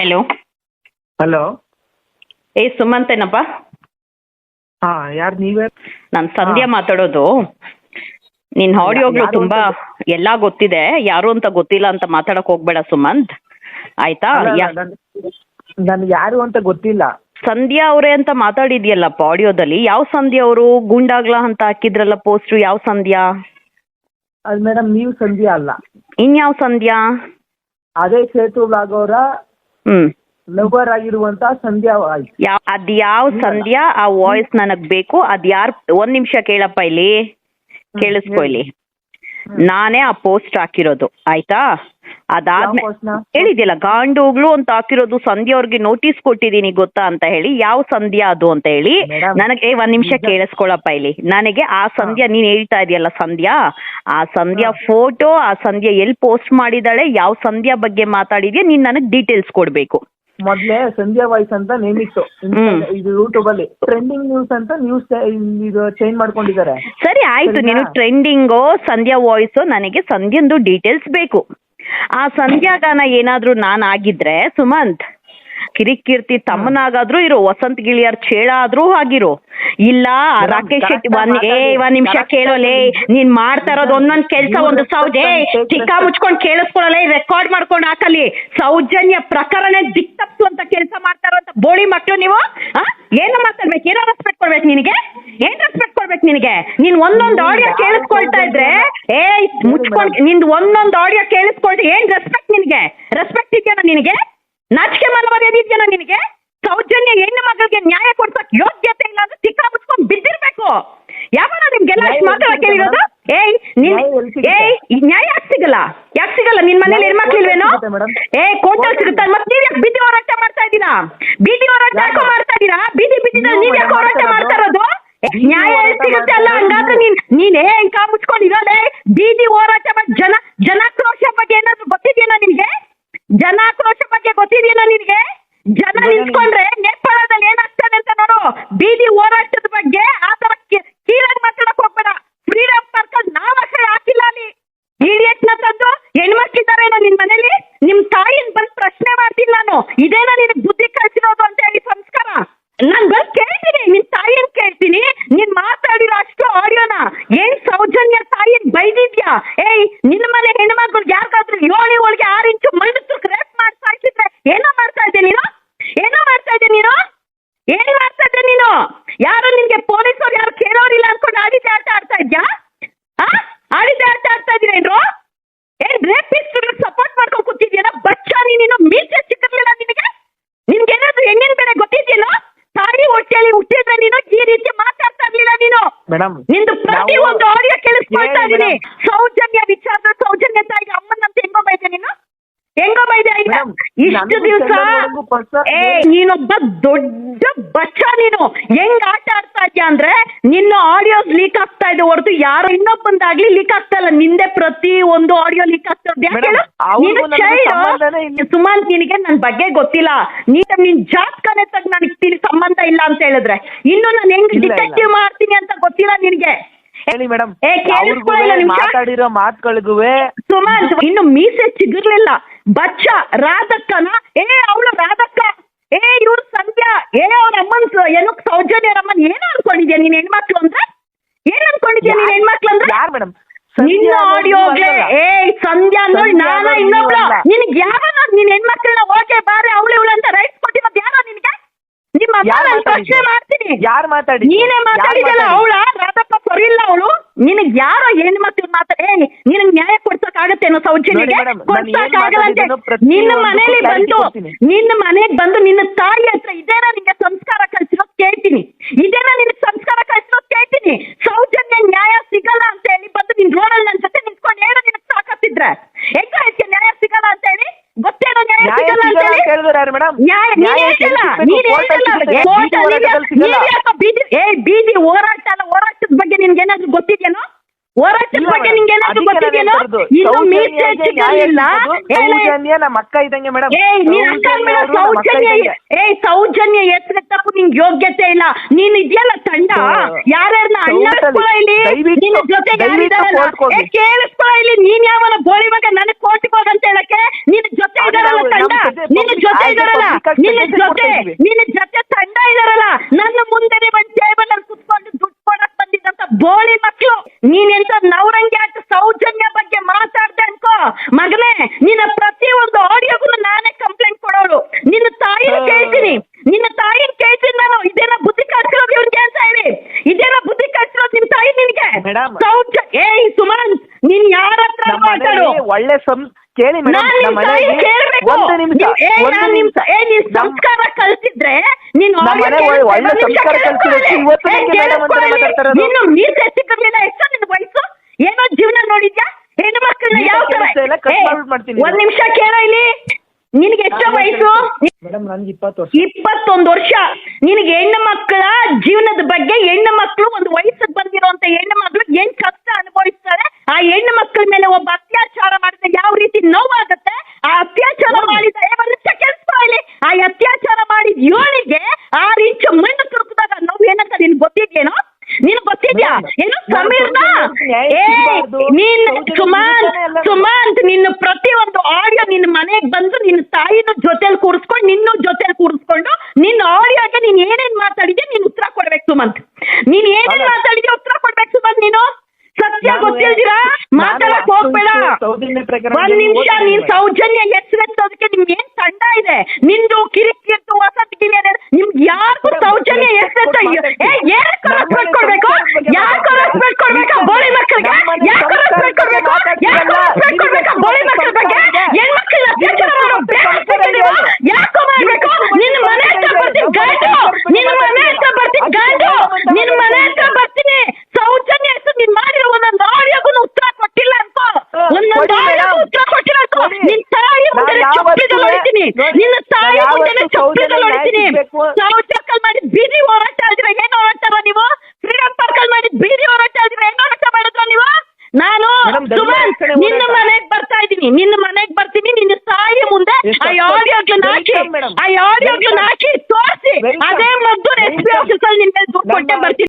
Hello hello ಏ ಸುಮಂತ್ ಏನಪ್ಪ ಹಾ ಯಾರು ನೀವೇ? ನಾನು ಸಂಧ್ಯಾ ಮಾತಾಡೋದು. ನಿನ್ನ ಆಡಿಯೋಗಳು ತುಂಬಾ ಎಲ್ಲ ಗೊತ್ತಿದೆ. ಯಾರು ಅಂತ ಗೊತ್ತಿಲ್ಲ ಅಂತ ಮಾತಾಡಕ್ ಹೋಗ್ಬೇಡ ಸುಮಂತ್. ಆಯ್ತಾ? ಯಾ- ನನ್ಗೆ ಯಾರು ಅಂತ ಗೊತ್ತಿಲ್ಲ. ಸಂಧ್ಯಾ ಅವರೇ ಅಂತ ಮಾತಾಡಿದ್ಯಲ್ಲಪ್ಪ ಆಡಿಯೋದಲ್ಲಿ? ಯಾವ ಸಂಧ್ಯಾ ಅವರು? ಗುಂಡಾಗ್ಲ ಅಂತ ಹಾಕಿದ್ರಲ್ಲ ಪೋಸ್ಟ್? ಯಾವ ಸಂಧ್ಯಾ? ಅದು ಮೇಡಮ್ ನೀವು ಸಂಧ್ಯಾ ಅಲ್ಲ. ಇನ್ಯಾವ ಸಂಧ್ಯಾ? ಅದೇ ಸೇತು ಬ್ಲಾಗ್ ಅವರ ಹ್ಮ್. ಲವರ್ ಆಗಿರುವಂತ ಸಂಧ್ಯಾ ವಾಯ್ಸ್ ಯಾವ ಅದ್ ಯಾವ ಸಂಧ್ಯಾ ಆ ವಾಯ್ಸ್ ನನಗ್ ಬೇಕು ಅದ್ ಯಾರ್ ಒಂದ್ ನಿಮಿಷ ಕೇಳಪ್ಪ ಇಲ್ಲಿ. ಕೇಳಿಸ್ಕೊ ಇಲ್ಲಿ. ನಾನೇ ಆ ಪೋಸ್ಟ್ ಹಾಕಿರೋದು ಆಯ್ತಾ? ಅದಾದ್ಮೇಲೆ ಹೇಳಿದ್ಯಲ್ಲ ಗಾಂಡೋಗ್ಲು ಅಂತ ಹಾಕಿರೋದು ಸಂಧ್ಯಾ ಅವ್ರಿಗೆ ನೋಟಿಸ್ ಕೊಟ್ಟಿದ್ದೀನಿ ಗೊತ್ತಾ ಅಂತ ಹೇಳಿ ಯಾವ ಸಂಧ್ಯಾ ಅದು ಅಂತ ಹೇಳಿ ನನಗೆ ಏ, ಒಂದ್ ನಿಮಿಷ ಕೇಳಿಸ್ಕೊಳಪ್ಪ ಇಲ್ಲಿ. ನನಗೆ ಆ ಸಂಧ್ಯಾ ನೀನ್ ಹೇಳ್ತಾ ಇದೆಯಲ್ಲ ಸಂಧ್ಯಾ ಆ ಸಂಧ್ಯಾ ಫೋಟೋ ಆ ಸಂಧ್ಯಾ ಎಲ್ಲಿ ಪೋಸ್ಟ್ ಮಾಡಿದಾಳೆ ಯಾವ ಸಂಧ್ಯಾ ಬಗ್ಗೆ ಮಾತಾಡಿದ್ಯಾ ನೀನ್ ನನಗ್ ಡೀಟೇಲ್ಸ್ ಕೊಡ್ಬೇಕು. ಮೊದ್ಲೇ ಸಂಧ್ಯಾ ವಾಯ್ಸ್ ಅಂತ ನೇಮಿತ್ತು. ಇತ್ತು. ಇದು ಯೂಟ್ಯೂಬ್ ಅಲ್ಲಿ. ಟ್ರೆಂಡಿಂಗ್ ನ್ಯೂಸ್ ಅಂತ ನ್ಯೂಸ್ ಇದು ಚೇಂಜ್ ಮಾಡ್ಕೊಂಡಿದ್ದಾರೆ. ಸರಿ ಆಯ್ತು? ನೀನು ಟ್ರೆಂಡಿಂಗು ಸಂಧ್ಯಾ ವಾಯ್ಸ್ ನನಗೆ ಸಂಧ್ಯಾಂದು ಡೀಟೇಲ್ಸ್ ಬೇಕು. ಆ ಸಂಧ್ಯಾಗಾನ ಏನಾದ್ರೂ ನಾನು ಆಗಿದ್ರೆ ಸುಮಂತ್ ಕಿರಿಕೀರ್ತಿ ತಮ್ಮನಾಗಾದ್ರು ಇರು ವಸಂತ್ ಗಿಳಿಯರ್ ಚೇಳ ಆದ್ರೂ ಆಗಿರು ಇಲ್ಲ ರಾಕೇಶ್ ಶೆಟ್ಟಿ ಒಂದ್ ಏ. ಒಂದ್ ನಿಮಿಷ ಕೇಳೋಲೆ ನೀನ್ ಮಾಡ್ತಾ ಇರೋದು ಒಂದೊಂದ್ ಕೆಲ್ಸ ಒಂದು ಸೌದೆ ಸೌಜ್ ಚಿಕ್ಕ. ಮುಚ್ಕೊಂಡ್ ಕೇಳಿಸ್ಕೊಳಲ್ಲ ರೆಕಾರ್ಡ್ ಮಾಡ್ಕೊಂಡು ಹಾಕಲಿ ಸೌಜನ್ಯ ಪ್ರಕರಣ ಅಂತ ಕೆಲಸ ಮಾಡ್ತಾ ಇರೋಂತ ಬೋಳಿ ಮಕ್ಳು ನೀವು? ಏನು ಮಾತಾಡ್ಬೇಕು ಏನೋ ರೆಸ್ಪೆಕ್ಟ್ ಕೊಡ್ಬೇಕು ನಿನಗೆ ಏನ್ ರೆಸ್ಪೆಕ್ಟ್ ಕೊಡ್ಬೇಕು ನಿನಗೆ. ನೀನ್ ಒಂದೊಂದು ಆಡಿಯೋ ಕೇಳಿಸ್ಕೊಳ್ತಾ ಇದ್ರೆ ಏ ಮುಚ್ಕೊಂಡ್ನಿಂದ ಒಂದೊಂದು ಆಡಿಯೋ ಕೇಳಿಸ್ಕೊಳ್ತಾ ಏನ್ ರೆಸ್ಪೆಕ್ಟ್ ನಿನಗೆ? ರೆಸ್ಪೆಕ್ಟ್ ಇದೆಯಾ ನಿನಗೆ? ನಾಚಿಕೆ ಮನವರ್ಯದ ಇದೆಯಾ ನಿನಗೆ? ಸೌಜನ್ಯ ಹೆಣ್ಣು ಮಗಳಿಗೆ ನ್ಯಾಯ ಕೊಡ್ಸಕ್ ಯೋಗ್ಯತೆ ಇಲ್ಲ ಅಂದ್ರೆ ಚಿಕ್ಕ ಮುಚ್ಕೊಂಡ್ ಬಿದ್ದಿರ್ಬೇಕು. ಯಾವಾಗ ನಿಮ್ಗೆಲ್ಲ ಕೇಳಿರೋದು ಏಯ್ ನಿನ್ ನ್ಯಾಯ ಎಲ್ಲಿ ಸಿಗುತ್ತೆ? ಏಯ್ ಈ ನ್ಯಾಯ ಯಾಕೆ ಸಿಗಲ್ಲ ಯಾಕೆ ಸಿಗಲ್ಲ ನಿನ್ ಮನೇಲಿ ನ್ಯಾಯ ಹೆಣ್ಮಕ್ಳಿಲ್ವೇನೋ ಕೋರ್ಟಲ್ಲಿ ಸಿಗುತ್ತೆ madam. ಏ ಕೋರ್ಟಲ್ಲಿ ಕೋರ್ಟಲ್ಲಿ ಸಿಗುತ್ತೆ ಮತ್ತೆ ನೀವ್ ಯಾಕೆ ಬೀದಿ ಹೋರಾಟ ಮಾಡ್ತಾ ಇದ್ದೀರಾ ಬೀದಿ ಹೋರಾಟ ಯಾರು? ಯಾಕೋ ಮಾಡ್ತಾ ಇದ್ದೀರಾ ಬೀದಿ ಬೀದಿದಲ್ಲಿ ನೀವು ನೀವ್ ಯಾಕೆ ಹೋರಾಟ ಮಾಡ್ತಾ ಮಾಡ್ತಾ ಇರೋದು ಏ, ಬೀದಿ ನ್ಯಾಯ ಎಲ್ಲಿ ಹೋರಾಟ ಸಿಗುತ್ತೆ ಅಲ್ಲ ಹಂಗಾದ್ರೆ ನೀನ್ ನೀನೇ ಹೆಂಗ್ ಕಾ ಬೀದಿ ಹೋರಾಟ ಬಗ್ಗೆ ಜನ ಜನಾಕ್ರೋಶ ಬಗ್ಗೆ ಏನಾದ್ರು ಗೊತ್ತಿದೆಯಾ ನಿನ್ಗೆ? ಜನಾಕ್ರೋಶ ಬಗ್ಗೆ ಗೊತ್ತಿದೆಯಾ ನಿನ್ಗೆ? ಜನ ನಿಂತ್ಕೊಂಡ್ರೆ ನೇಪಾಳದಲ್ಲಿ ಏನಾಗ್ತದೆ ಅಂತ ನೋಡು. ಬೀದಿ ಹೋರಾಟದ ಬಗ್ಗೆ ಆ ತರ ಕೀಳಾಗಿ ಮಾತಾಡಕ್ ಹೋಗ್ಬೇಡ. ಫ್ರೀಡಮ್ ಪಾರ್ಕ್ ಅಲ್ಲಿ ನಾವ್ ಅಷ್ಟೇ ಹಾಕಿಲ್ಲ ಅಲ್ಲಿ ಇಡಿಯಟ್ನ ತಂದು ಹೆಣ್ಮಕ್ಳಿದಾರೇನೋ ನಿನ್ ಮನೇಲಿ? ನಿಮ್ ತಾಯಿನ್ ಬಂದ್ ಪ್ರಶ್ನೆ ಮಾಡ್ತೀನಿ ನಾನು. ಇದೇನೋ ನಿನ್ ಬುದ್ಧಿ ಕಳ್ಸಿರೋದು ಅಂತ ಹೇಳಿ ಸಂಸ್ಕಾರ? ನಾನ್ ಬಂದ್ ಕೇಳ್ತೀನಿ. ನಿನ್ ತಾಯಿನ್ ಕೇಳ್ತೀನಿ. ನೀನ್ ಮಾತಾಡಿರೋ ಅಷ್ಟು ಆಡಿಯೋನ ಏನ್ ಸೌಜನ್ಯ ತಾಯಿನ್ ಬೈದಿದ್ಯಾ ಏಯ್ ನಿನ್ನ ಮನೆ ಹೆಣ್ಮಕ್ಳಿಗೆ ಯಾರಿಗಾದ್ರೂ ಏಳು ಏಳಿಗೆ ಆರು ಇಂಚು ಮಣ್ಣು ರೇಪ್ ಮಾಡ್ತಾ ಇದ್ರೆ ಏನೋ ಮಾಡ್ತಾ ಇದ್ದೆ ನೀನು ಏನೋ ಮಾಡ್ತಾ ಇದ್ದೆ ನೀನು ಏನ್ ಮಾಡ್ತಾ ಇದ್ದೆ ನೀನು ಯಾರು ನಿನ್ಗೆ ಪೊಲೀಸರು ಯಾರು ಕೇಳೋರಿಲ್ಲ ಅನ್ಕೊಂಡು ಆಡಿದ್ದೆ ಆಟ ಆಡ್ತಾ ಇದ್ಯಾ ಆ ಆಡಿದ್ದೆ ಆಟ ಆಡ್ತಾ ಇದ್ದೀರೇನ್ರು ಏನ್ ರೇಪಿಸ್ಟ್ ಸಪೋರ್ಟ್ ಮಾಡ್ಕೊಂಡು ಕೂತಿದ್ಯೇನೋ ಬಚ್ಚ ನೀನು ಮೀಸೆ ಸಿಕ್ಕಿರ್ಲಿಲ್ಲ ನಿನಗೆ ನಿನ್ಗೆ ಏನಾದ್ರು ಹೆಣ್ಣಿನ ಬೆಲೆ ಗೊತ್ತಿದ್ಯೇನೋ ತಾಯಿ ಹೊಟ್ಟೆಯಲ್ಲಿ ಹುಟ್ಟಿದ್ರೆ ನೀನು ಈ ರೀತಿ ಮಾತಾಡ್ತಾ ಇರ್ಲಿಲ್ಲ ನೀನು ಮೇಡಮ್ ನಿಂದು ಪ್ರತಿ ಒಂದು ಆಡಿಯೋ ಕೇಳಿಸ್ಕೊಳ್ತಾ ಇದೀನಿ. ಸೌಜನ್ಯ ವಿಚಾರದ ಸೌಜನ್ಯ ತಾಯಿಗೆ ಅಮ್ಮನಂತ ಹೆಂಗೋ ಬೈದೆ ನೀನು? ಹೆಂಗೋ ಬೈದೆ Madam, ಇಷ್ಟು ದಿವಸ ನೀನೊಬ್ಬ ದೊಡ್ಡ ಬಚ್ಚ ನೀನು. ಹೆಂಗ್ ಆಟ ಆಡ್ತಾ ಇದ್ಯಾ ಅಂದ್ರೆ ನಿನ್ನ ಆಡಿಯೋಸ್ ಲೀಕ್ ಆಗ್ತಾ ಇದೆ ಹೊರತು ಯಾರೋ ಇನ್ನೊಬ್ಬಂದಾಗ್ಲಿ ಲೀಕ್ ಆಗ್ತಾ ಇಲ್ಲ. ನಿಂದೆ ಪ್ರತಿ ಒಂದು ಆಡಿಯೋ ಲೀಕ್ ಆಗ್ತಾ ಇದೆ. ಸುಮಂತ್ ನಿನಗೆ ನನ್ ಬಗ್ಗೆ ಗೊತ್ತಿಲ್ಲ. ನೀನ್ ನಿನ್ ಜಾತಕನೇ ತಗ್ ನನಗೆ ತಿಳಿ ಸಂಬಂಧ ಇಲ್ಲ ಅಂತ ಹೇಳಿದ್ರೆ. ಇನ್ನು ನಾನು ಹೆಂಗ್. ಡಿಟೆಕ್ಟಿವ್ ಮಾಡ್ತೀನಿ ಅಂತ ಗೊತ್ತಿಲ್ಲ ನಿನಗೆ. ಹೇಳಿ ಮೇಡಮ್. ಮಾತಾಡಿರೋ ಸುಮಂತ್ ಇನ್ನು ಮೀಸೆ ಚಿಗಿರ್ಲಿಲ್ಲ. ಬಚ್ಚ ರಾಧಕ್ಕನ ಏ ಅವಳು ರಾಧಕ್ಕ. ಏ ಇವ್ರು ಸಂಧ್ಯಾ. ಏ ಅವ್ರ ಅಮ್ಮನ್ ಏನು ಸೌಜನ್ಯ ಅಮ್ಮನ್ ಏನು ಅನ್ಕೊಂಡಿದ್ಯಾ? ನೀನ್ ಹೆಣ್ಮಕ್ಳು ಅಂದ್ರೆ? ಏನ್ ಅನ್ಕೊಂಡಿದ್ಯಾ ನೀನ್ ಹೆಣ್ಮಕ್ಳು ಅಂದ್ರೆ? ಯಾರು ಮೇಡಮ್? ನಿನ್ನ ಆಡಿಯೋಗೆ ಏ ಸಂಧ್ಯಾ ಸಂಧ್ಯಾ ನಾನ ಇನ್ನೊಬ್ಳು. ನಿನಗೆ ಯಾರ ನಿನ್ ಹೆಣ್ಮಕ್ಳನ್ನ ಓಕೆ ಬಾರೆ ಅವಳು ಇವಳು ಅಂತ ರೈಟ್ಸ್ ಕೊಟ್ಟಿರೋದು ಯಾರ ನಿನಗೆ? ನಿಮ್ಮ ಅಮ್ಮ ನಾನು ಪ್ರಶ್ನೆ ಮಾಡ್ತೀನಿ. ಯಾರ್ ಮಾತಾಡಿ ನೀನೇ ಮಾತಾಡಿದಲ್ಲ ಅವಳ? ರಾಧಪ್ಪ ಸರಿ ಇಲ್ಲ ಅವಳು. ನಿನಗ್ ಯಾರೋ ಹೆಣ್ಮಕ್ಳು ಮಾತಾಡ ಏ ನಿನಗ್ ನ್ಯಾಯ ಕೊಡ್ಸಕ್ ಆಗತ್ತೇನೋ ಸೌಜನ್ಯಗೆ ನೋಡಿ madam, ನಾನು ಏನ್ ಮಾತಾಡಿದ್ದೀನೋ ನಿನ್ನ ಮನೇಲಿ clarity ಬಂದು ಕೊಡ್ತೀನಿ. ನಿನ್ನ ಮನೆಗ್ ಬಂದು ನಿನ್ನ ತಾಯಿ ಹತ್ರ ಇದೇನ ನಿಂಗೆ ಸಂಸ್ಕಾರ ಕಲ್ಸಿರೋದ್ ಕೇಳ್ತೀನಿ. ಇದೇನ ನಿನಗೆ ಸಂಸ್ಕಾರ ಕಲ್ಸಿರೋದ್ ಕೇಳ್ತೀನಿ. ಸೌಜನ್ಯ ನ್ಯಾಯ ಸಿಗಲ್ಲ ಅಂತ ಹೇಳಿ ಬಂದು ನಿನ್ ರೋಡಲ್ಲಿ ನನ್ನ ಜೊತೆ ನಿಂತ್ಕೊಂಡು ಹೇಳ ನಿನಗೆ ಸಾಕತ್ತಿದ್ರೆ? ಹೆಂಗ ಇದಕ್ಕೆ ನ್ಯಾಯ ಸಿಗಲ್ಲ ಅಂತ ಹೇಳಿ? ಗೊತ್ತೇನೋ ನ್ಯಾಯ ನ್ಯಾಯ ಸಿಗಲ್ಲ ಅಂತ ಸಿಗಲ್ಲ ಹೇಳಿ? ಅಂತ ಹೇಳಿದ್ರು ಯಾರು ಮೇಡಮ್? ನ್ಯಾಯ ನೀನ್ ಹೇಳ್ತಿಲ್ಲ ನೀನ್ ಹೇಳ್ತಿಲ್ಲ. ಕೋರ್ಟಲ್ಲಿ ನೀನ್ ಯಾಕೋ ಬೀದಿ ಏ ಬೀದಿ ಹೋರಾಟ ಅಲ್ಲ ಹೋರಾಟದ ಬಗ್ಗೆ ನಿನ್ಗೆ ಏನಾದ್ರು ಗೊತ್ತಿದ್ಯೇನೋ ಹೋರಾಟದ ಇಲ್ಲ ಬಗ್ಗೆ madam. ನಿನ್ಗೆ ಏನಾದ್ರು ಅದಕ್ಕೆ ನಾನು ಗೊತ್ತಿದ್ಯೇನೋ ಹೇಳ್ತಿರೋದು. ಇನ್ನು ಮೀಸೆ ಏ, ಸೌಜನ್ಯ ನಮ್ಮ ಅಕ್ಕ ಇದ್ದಂಗೆ ಮೇಡಮ್. ಏ ನೀನ್ ಅಕ್ಕ ಸೌಜನ್ಯ ಏ ಸೌಜನ್ಯ ಹೆಸರು ತಪ್ಪು ನಿಂಗೆ ಯೋಗ್ಯತೆ ಇಲ್ಲ. ನೀನ್ ಇದೆಯಲ್ಲ ತಂಡ. ಯಾರ್ಯಾರನ್ನ ಅಣ್ಣ. ಇಲ್ಲಿ? ನಿನ್ನ ದಯವಿಟ್ಟು ಯಾರಿದಾರಲ್ಲ? ಏ ಕೇಳಿಸ್ಕೊಳ್ಳೋ ಇಲ್ಲಿ. ನೀನ್ ಯಾವನ ಗೋಳಿ ಮಗ? ನನಗ್ ಕೋರ್ಟ್ಗೆ ಹೋಗಂತ ಹೇಳಕ್ಕೆ? ನಿನ್ ಜೊತೆ ಇದಾರಲ್ಲ ತಂಡ? ಜೊತೆ ನಿನ್ನ ಜೊತೆ ಇದಾರಲ್ಲ? ನಿನ್ನ ಜೊತೆ ನಿನ್ನ ಜೊತೆ ತಂಡ ಇದಾರಲ್ಲ? ನನ್ನ ಮುಂದೆನೆ ಒಂದ್ ಟೇಬಲ್ ಅಲ್ಲಿ ಕುತ್ಕೊಂಡು ದುಡ್ಡು ಕೊಡಕ್ ಬಂದಿದ್ದಂತ ಬೋಳಿ ನೀನ್ ನೀನೆಂತ ನವರಂಗಿ ಆಟ ಸೌಜನ್ಯ ಬಗ್ಗೆ ಮಾತಾಡ್ದೆ ಅನ್ಕೋ ಮಗನೇ ನಿನ್ನ ಪ್ರತಿ ಒಂದು ಆಡಿಯೋಗೂ ನಾನೇ ಕಂಪ್ಲೇಂಟ್ ಕೊಡೋಳು ನಿನ್ನ ತಾಯಿನ ಹಾ. ಕೇಳ್ತೀನಿ ನಿನ್ನ ತಾಯಿ ಕೇಳ್ತೀನಿ ನಾನು ಇದೇನ ಬುದ್ಧಿ ಕಳ್ಸಿರೋದು ಇವ್ರಿಗೆ ಅಂತ ಹೇಳಿ. ಇದೇನ ಬುದ್ಧಿ ಕಳ್ಸಿರೋದು ನಿಮ್ ತಾಯಿ ನಿನ್ಗೆ? ಏ ಸೌಜ ಏಯ್ ಸುಮಂತ್ ನೀನ್ ಯಾರ ಹತ್ರ ನಮ್ಮ ಮಾತಾಡು? ಮನೆಯಲ್ಲಿ ಒಳ್ಳೆ ಸಂ ಕೇಳಿ ಮೇಡಮ್ ನಾನ್ ನಿಮ್ ನಮ್ಮ ತಾಯಿ ಮನೆಯಲ್ಲಿ ಕೇಳ್ಬೇಕು. ಒಂದು ನಿಮಿಷ ನೀವ್- ಏ, ಒಂದು ನಾನ್ ನಿಮ್ ನಿಮಿಷ. ಏ ನೀನ್ ಸಂಸ್ಕಾರ ಕಲ್ತಿದ್ರೆ ನೀನ್ ನಮ್ಮ ಮನೆ ಒಳ್ಳೆ ಸಂಸ್ಕಾರ ಕೇಳಿಸ್ಕೊಳ್ಳಿ. ಇವತ್ತು ಏ, ನಿಮ್ಗೆ ಮೇಡಮ್ ಅಂತಾನೆ ಕೇಳಿಸ್ಕೊಳ್ಳಿ. ಮಾತಾಡ್ತಾ ಇರೋದು. ನೀನು ನೀರ್ ಕಟ್ಟಿಕೊಂಡಿಲ್ಲ ಎಷ್ಟು ನಿನ್ ವಯಸ್ಸು. ಏನೋ ಜೀವನ ನೋಡಿದ್ಯಾ? ಹೆಣ್ಣು ಮಕ್ಕಳನ್ನ ಯಾವ ತರ ಕೇಳಿಸ್ತಾ ಇಲ್ಲ, cut ಏ, ಮಾಡ್ಬಿಡ್ತೀನಿ. ಒಂದ್ ನಿಮಿಷ ಕೇಳ ಇಲ್ಲಿ. ನಿನಗೆ ಎಷ್ಟು ವಯಸ್ಸು? ಮೇಡಮ್ ನನ್ಗೆ ಇಪ್ಪತ್ತು ವರ್ಷ. ಇಪ್ಪತ್ತೊಂದು ವರ್ಷ. ನಿನಗೆ ಹೆಣ್ಣು ಮಕ್ಕಳ ಜೀವನದ ಬಗ್ಗೆ ಹೆಣ್ಣು ಮಕ್ಕಳು ಒಂದು ವಯಸ್ಸಿಗೆ ಬಂದಿರುವಂತ ಹೆಣ್ಣು ಮಕ್ಕಳು ಏನ್ ಕಷ್ಟ ಅನುಭವಿಸ್ತಾರೆ. ಆ ಹೆಣ್ಣು ಮಕ್ಕಳ ಮೇಲೆ ಒಬ್ಬ ಅತ್ಯಾಚಾರ ಮಾಡಿದ್ರೆ ಯಾವ ರೀತಿ ನೋವಾಗುತ್ತೆ ಆ ಅತ್ಯಾಚಾರ ಮಾಡಿದ ಏ, ಒಂದ್ ನಿಮಿಷ ಕೇಳಿಸ್ಕೊಳ್ಳಿ ಆ ಅತ್ಯಾಚಾರ ಮಾಡಿದ ಇವಳಿಗೆ ಆರು ಇಂಚು ಮಣ್ಣು ತುರುಕಿದಾಗ ನೋವು ಏನಂತ ನಿನ್ ಗೊತ್ತಿದ್ಯೇನೋ ನಿನ್ ಗೊತ್ತಿದ್ಯಾ ಮೇಡಮ್, ಏನು ನಾನು ಸಮೀರ್ನ ಸೌಜನ್ಯ ನ್ಯಾಯ ಏ ಸಿಗ್ಬಾರ್ದು. ನೀನ್ ಸೌಜನ್ಯ ಸುಮಾಂತ್ ನಿಜಾನೇ ಅಲ್ಲ. ಸುಮಾಂತ್ ಒಂದು ಪ್ರತಿಯೊಂದು ಆಡಿಯೋ ನಿನ್ನ ಮನೆಗೆ ಬಂದು ನಿನ್ನ ತಾಯಿನ ಜೊತೆಲಿ ಕೂರಿಸ್ಕೊಂಡು ನಿನ್ನೂ ಜೊತೆಲಿ ಕೂರಿಸ್ಕೊಂಡು ನಿನ್ನ ಆಡಿಯೋಗೆ ನೀನ್ ಏನೇನ್ ಮಾತಾಡಿದ್ಯಾ ನೀನ್ ಉತ್ತರ ಕೊಡ್ಬೇಕು ಸುಮಂತ್. ನೀನ್ ಏನೇನ್. ಮಾತಾಡಿದ್ಯಾ ಉತ್ತರ ಕೊಡ್ಬೇಕು ಸುಮಂತ್ ನೀನು. ಸತ್ಯ ಗೊತ್ತಿಲ್ದಿರಾ? ಮಾತಾಡಕ್ ಹೋಗ್ಬೇಡ. ಒಂದ್ ನಿಮಿಷ ನೀನ್. ಸೌಜನ್ಯ ಹೆಸರೆತ್ತೋದಕ್ಕೆ ನಿಮ್ಗೆ ಏನ್ ತಂಡ ಇದೆ? ನಿಂದು ಕಿರಿಕಿರ್ತು ವಸತಿಗಿರಿ ನಿಮ್ಗೆ ಯಾರಿಗೂ ಸೌಜನ್ಯ ಹೆಸರೆತ್ತ ಏ ಏನ್ ಮಾಡ್ಕೊಡ್ಬೇಕು ಯಾರ್ ರೆಸ್ಪೆಕ್ಟ್ ಕೊಡ್ಬೇಕಾ?